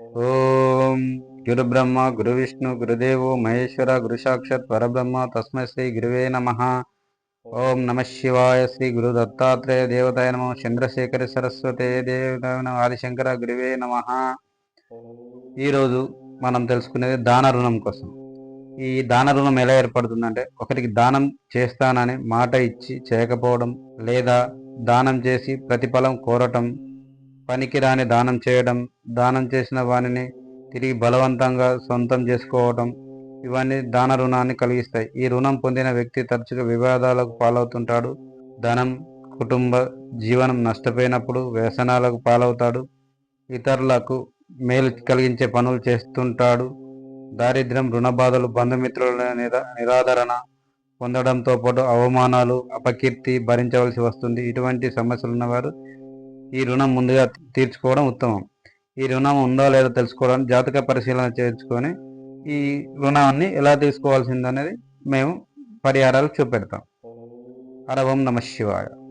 ఓం గురు బ్రహ్మ గురు విష్ణు గురుదేవో మహేశ్వర గురు సాక్షాత్ పరబ్రహ్మ తస్మై శ్రీ గురువే నమ. ఓం నమ శివాయ శ్రీ గురు దత్తాత్రేయ దేవతాయ నమ. చంద్రశేఖర సరస్వతే దేవత ఆదిశంకర గురువే నమ. ఈరోజు మనం తెలుసుకునేది దాన రుణం కోసం. ఈ దాన రుణం ఎలా ఏర్పడుతుందంటే ఒకరికి దానం చేస్తానని మాట ఇచ్చి చేయకపోవడం లేదా దానం చేసి ప్రతిఫలం కోరటం పనికిరాని దానం చేయడం దానం చేసిన వానిని తిరిగి బలవంతంగా సొంతం చేసుకోవడం ఇవన్నీ దాన రుణాన్ని కలిగిస్తాయి. ఈ రుణం పొందిన వ్యక్తి తరచుగా వివాదాలకు పాలవుతుంటాడు. ధనం కుటుంబ జీవనం నష్టపోయినప్పుడు వ్యసనాలకు పాలవుతాడు. ఇతరులకు మేలు కలిగించే పనులు చేస్తుంటాడు. దారిద్ర్యం రుణ బాధలు బంధుమిత్రుల నిరా నిరాదరణ పొందడంతో పాటు అవమానాలు అపకీర్తి భరించవలసి వస్తుంది. ఇటువంటి సమస్యలు ఉన్నవారు ఈ రుణం ముందుగా తీర్చుకోవడం ఉత్తమం. ఈ రుణం ఉందో లేదో తెలుసుకోవడానికి జాతక పరిశీలన చేర్చుకొని ఈ రుణాన్ని ఎలా తీసుకోవాల్సిందనేది మేము పరిహారాలు చూపెడతాం. అరవం నమ శివాయ.